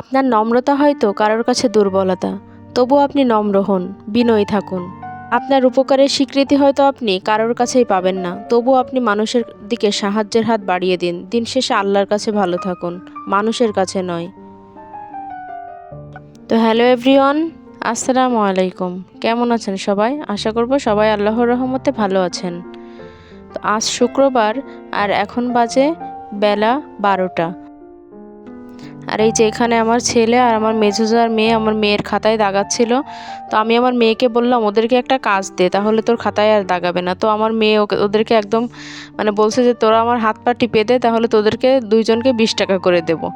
আপনার নম্রতা হয়তো কারোর কাছে দুর্বলতা তবু আপনি নম্র হন, বিনয়ী থাকুন। আপনার উপকারের স্বীকৃতি হয়তো আপনি কারোর কাছেই পাবেন না তবু আপনি মানুষের দিকে সাহায্যের হাত বাড়িয়ে দিন। দিন শেষে আল্লাহর কাছে ভালো থাকুন, মানুষের কাছে নয়। তো হ্যালো এভরিওয়ান, আসসালামু আলাইকুম। কেমন আছেন সবাই? আশা করব সবাই আল্লাহর রহমতে ভালো আছেন। তো আজ শুক্রবার আর এখন বাজে বেলা বারোটা। আর এই যে এখানে আমার ছেলে আর আমার মেজোজার মেয়ে আমার মেয়ের খাতায় দাগাচ্ছিল। তো আমি আমার মেয়েকে বললাম, ওদেরকে একটা কাজ দে, তাহলে তোর খাতায় আর দাগাবে না। তো আমার মেয়ে ওকে, ওদেরকে একদম মানে বলছে যে, তোরা আমার হাত পা টিপে দে, তাহলে তোদেরকে দুইজনকে বিশ টাকা করে দেবো।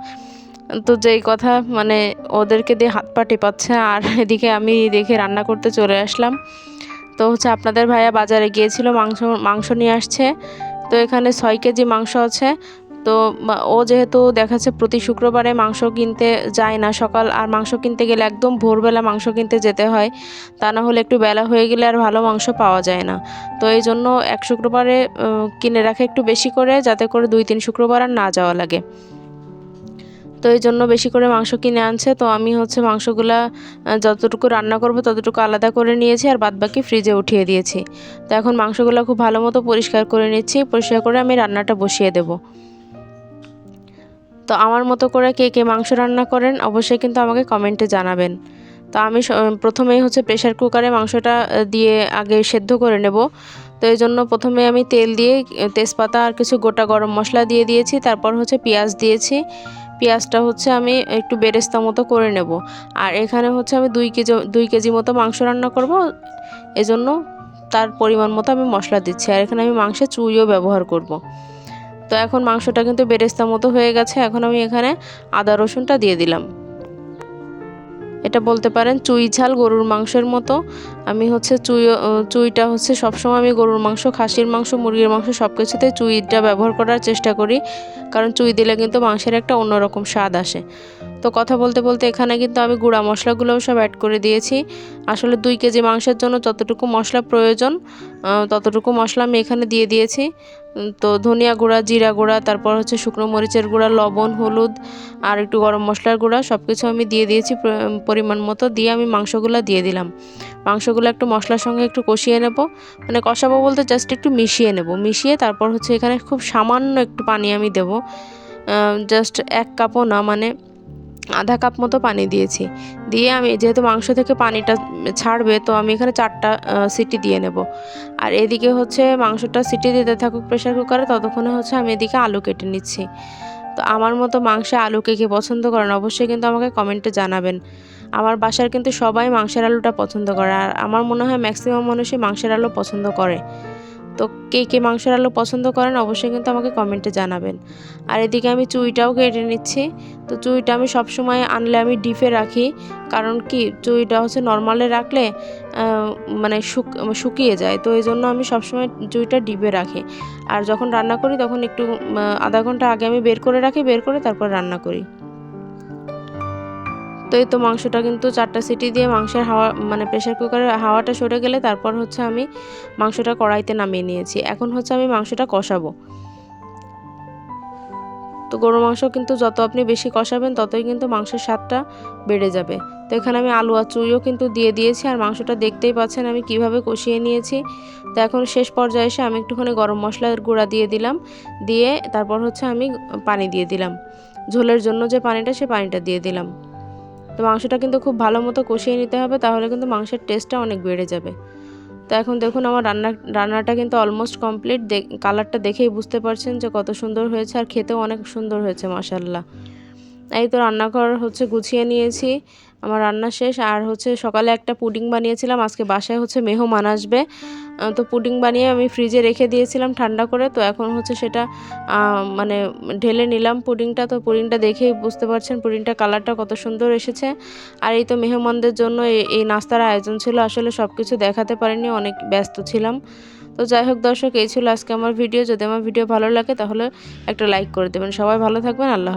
তো যেই কথা মানে ওদেরকে দিয়ে হাত পা টিপাচ্ছে আর এদিকে আমি দেখে রান্না করতে চলে আসলাম। তো হচ্ছে আপনাদের ভাইয়া বাজারে গিয়েছিল, মাংস মাংস নিয়ে আসছে। তো এখানে ছয় কেজি মাংস আছে। তো ও যেহেতু দেখাচ্ছে প্রতি শুক্রবারে মাংস কিনতে যায় না, সকাল আর মাংস কিনতে গেলে একদম ভোরবেলা মাংস কিনতে যেতে হয়, তা না হলে একটু বেলা হয়ে গেলে আর ভালো মাংস পাওয়া যায় না। তো এই জন্য এক শুক্রবারে কিনে রাখে একটু বেশি করে, যাতে করে দুই তিন শুক্রবার আর না যাওয়া লাগে। তো এই জন্য বেশি করে মাংস কিনে আনছে, তো আমি হচ্ছে মাংসগুলা যতটুকু রান্না করব ততটুকু আলাদা করে নিয়েছি আর বাদবাকি ফ্রিজে উঠিয়ে দিয়েছি। তো এখন মাংসগুলো খুব ভালো মতো পরিষ্কার করে নিচ্ছি, পরিষ্কার করে আমি রান্নাটা বসিয়ে দেবো। তো আমার মতো করে কে কে মাংস রান্না করেন, অবশ্যই কিন্তু আমাকে কমেন্টে জানাবেন। তো আমি প্রথমেই হচ্ছে প্রেশার কুকারে মাংসটা দিয়ে আগে সেদ্ধ করে নেব। তো এই জন্য প্রথমে আমি তেল দিয়ে তেজপাতা আর কিছু গোটা গরম মশলা দিয়ে দিয়েছি, তারপর হচ্ছে পেঁয়াজ দিয়েছি। পেঁয়াজটা হচ্ছে আমি একটু বেরেস্তা মতো করে নেব। আর এখানে হচ্ছে আমি দুই কেজি দুই কেজি মতো মাংস রান্না করব। এজন্য তার পরিমাণ মতো আমি মশলা দিচ্ছি। আর এখানে আমি মাংসের চুইও ব্যবহার করব। তো এখন মাংসটা কিন্তু বেরেস্তা মতো হয়ে গেছে। এখন আমি এখানে আদা রসুনটা দিয়ে দিলাম। এটা বলতে পারেন চুই ঝাল গরুর মাংসের মতো। আমি হচ্ছে চুই চুইটা হচ্ছে সবসময় আমি গরুর মাংস, খাসির মাংস, মুরগির মাংস সব কিছুতে চুইটা ব্যবহার করার চেষ্টা করি। কারণ চুই দিলে কিন্তু মাংসের একটা অন্যরকম স্বাদ আসে। তো কথা বলতে বলতে এখানে কিন্তু আমি গুঁড়া মশলাগুলোও সব অ্যাড করে দিয়েছি। আসলে দুই কেজি মাংসের জন্য যতটুকু মশলা প্রয়োজন ততটুকু মশলা আমি এখানে দিয়ে দিয়েছি। তো ধনিয়া গুঁড়া, জিরা গুঁড়া, তারপর হচ্ছে শুকনো মরিচের গুঁড়া, লবণ, হলুদ আর একটু গরম মশলার গুঁড়া সব কিছু আমি দিয়ে দিয়েছি পরিমাণ মতো। দিয়ে আমি মাংসগুলো দিয়ে দিলাম। মাংসগুলো একটু মশলার সঙ্গে একটু কষিয়ে নেব। মানে কষাবো বলতে জাস্ট একটু মিশিয়ে নেব। মিশিয়ে তারপর হচ্ছে এখানে খুব সামান্য একটু পানি আমি দেব। জাস্ট এক কাপও না মানে আধা কাপ মতো পানি দিয়েছি। দিয়ে আমি যেহেতু মাংস থেকে পানিটা ছাড়বে, তো আমি এখানে চারটা সিটি দিয়ে নেব। আর এদিকে হচ্ছে মাংসটা সিটি দিতে থাকুক প্রেশার কুকারে, ততক্ষণে হচ্ছে আমি এদিকে আলু কেটে নিচ্ছি। তো আমার মতো মাংসে আলু কে কে পছন্দ করেন অবশ্যই কিন্তু আমাকে কমেন্টে জানাবেন। আমার বাসার কিন্তু সবাই মাংসের আলুটা পছন্দ করে, আর আমার মনে হয় ম্যাক্সিমাম মানুষই মাংসের আলু পছন্দ করে। তো কে কে মাংসের আলু পছন্দ করেন অবশ্যই কিন্তু আমাকে কমেন্টে জানাবেন। আর এদিকে আমি চুইটাও কেটে নিচ্ছি। তো চুইটা আমি সবসময় আনলে আমি ডিপে রাখি। কারণ কি, চুইটা হচ্ছে নর্মালে রাখলে মানে শুক, শুকিয়ে যায়। তো এই জন্য আমি সবসময় চুইটা ডিপে রাখি। আর যখন রান্না করি তখন একটু আধা ঘণ্টা আগে আমি বের করে রাখি, বের করে তারপর রান্না করি। তো এই তো মাংসটা কিন্তু চারটা সিটি দিয়ে মাংসের হাওয়া মানে প্রেশার কুকারের হাওয়াটা সরে গেলে তারপর হচ্ছে আমি মাংসটা কড়াইতে নামিয়ে নিয়েছি। এখন হচ্ছে আমি মাংসটা কষাবো। তো গরু মাংস কিন্তু যত আপনি বেশি কষাবেন ততই কিন্তু মাংসের স্বাদটা বেড়ে যাবে। তো এখানে আমি আলু আর চুইও কিন্তু দিয়ে দিয়েছি আর মাংসটা দেখতেই পাচ্ছেন আমি কীভাবে কষিয়ে নিয়েছি। তো এখন শেষ পর্যায়ে এসে আমি একটুখানি গরম মশলার গুঁড়া দিয়ে দিলাম। দিয়ে তারপর হচ্ছে আমি পানি দিয়ে দিলাম। ঝোলের জন্য যে পানিটা সে পানিটা দিয়ে দিলাম। তো মাংসটা কিন্তু খুব ভালো মতো কষিয়ে নিতে হবে, তাহলে কিন্তু মাংসের টেস্টটা অনেক বেড়ে যাবে। তো এখন দেখুন আমার রান্না, রান্নাটা কিন্তু অলমোস্ট কমপ্লিট কালারটা দেখেই বুঝতে পারছেন যে কত সুন্দর হয়েছে আর খেতেও অনেক সুন্দর হয়েছে মাসাল্লাহ এই তো রান্নাঘর হচ্ছে গুছিয়ে নিয়েছি। আমার রান্না শেষ। আর হচ্ছে সকালে একটা পুডিং বানিয়েছিলাম, আজকে বাসায় হচ্ছে মেহমান আসবে। তো পুডিং বানিয়ে আমি ফ্রিজে রেখে দিয়েছিলাম ঠান্ডা করে। তো এখন হচ্ছে সেটা মানে ঢেলে নিলাম পুডিংটা। তো পুডিংটা দেখেই বুঝতে পারছেন পুডিংটা কালারটা কত সুন্দর এসেছে। আর এই তো মেহমানদের জন্য এই নাস্তার আয়োজন ছিল। আসলে সব কিছু দেখাতে পারিনি, অনেক ব্যস্ত ছিলাম। তো যাই হোক দর্শক, এই ছিল আজকে আমার ভিডিও। যদি আমার ভিডিও ভালো লাগে তাহলে একটা লাইক করে দেবেন। সবাই ভালো থাকবেন, আল্লাহ